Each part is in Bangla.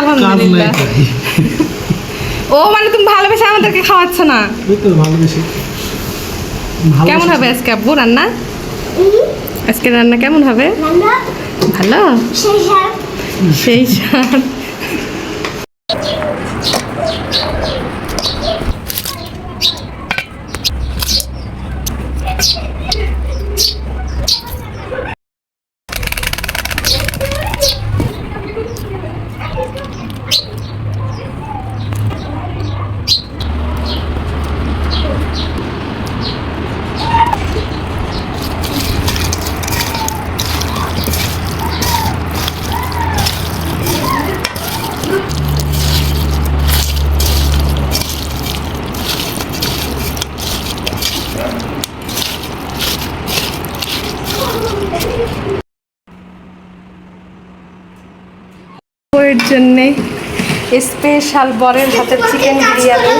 আলহামদুলিল্লাহ। ও মানে তুমি ভালোবেসে আমাদেরকে খাওয়াচ্ছ না? ভালোবেসে। কেমন হবে আজকে আব্বু রান্না? আজকে রান্না কেমন হবে? ভালো? সেই সার সেই স্বাদ। ওর জন্যে স্পেশাল বরের হাতের চিকেন বিরিয়ানি।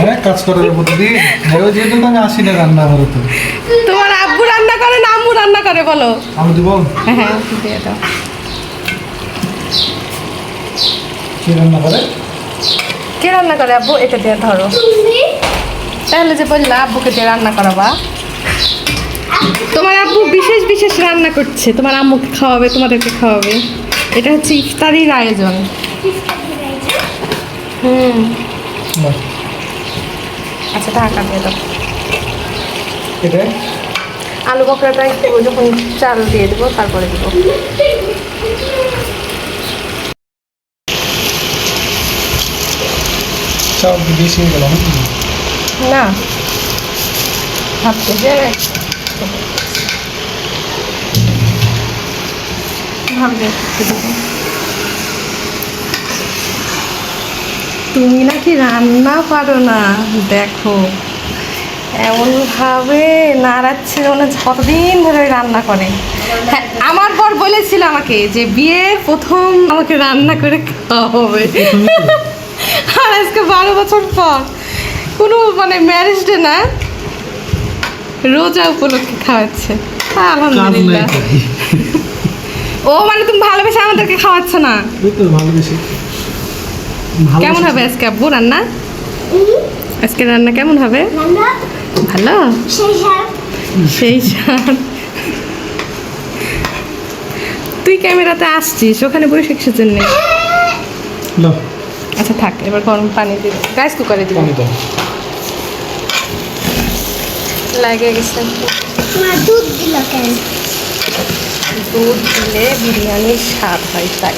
হ্যাঁ কাজ করার প্রতিদিন। হ্যাঁ ওই যেহেতু আমি আসি না রান্না ঘরে তো। তোমার আব্বু রান্না করে না আম্মু রান্না করে বলো? আমি দিব? হ্যাঁ হ্যাঁ দিয়ে দাও। কি রান্না করে? কে রান্না করে আব্বু? এটা দিয়ে ধরো। তাহলে যে বললা আব্বুকে দিয়ে রান্না করাবা। তোমার বিশেষ রান্না করছে। তোমার আম্মুকে খাওয়াবে তোমাদেরকে খাওয়াবে। এটা হচ্ছে ইফতারির আয়োজন। হুম। আচ্ছা টাকা দিয়ে দাও। আলু বকরাটা একটু যখন চাল দিয়ে দেবো তারপরে দেবো? না। ভাবতে যে দেবো। তুমি নাকি রান্না পারো না? দেখো এমনভাবে নাড়াচ্ছে মনে হচ্ছে কতদিন ধরে রান্না করে। হ্যাঁ আমার পর বলেছিল আমাকে যে বিয়ের প্রথম আমাকে রান্না করে খাওয়া হবে। আর আজকে বারো বছর পর। কোনো মানে ম্যারেজ ডে না। রোজা উপলক্ষে খাওয়াচ্ছে। আলহামদুলিল্লাহ। ও মানে তুমি ভালোবেসে আমাদেরকে খাওয়াচ্ছ না? ভালোবেসে। কেমন হবে আজকে আব্বু রান্না? আজকে রান্না কেমন হবে? ভালো? সেই সার তুই ক্যামেরাতে আসছিস ওখানে বসে কিসের জন্য? আচ্ছা থাক এবার গরম পানি দিবি রাইস কুকারে দিবি। পানি দাও। লাগে গেছে। মা দুধ দিল কেন? দুধ দিলে বিরিয়ানির স্বাদ হয় তাই।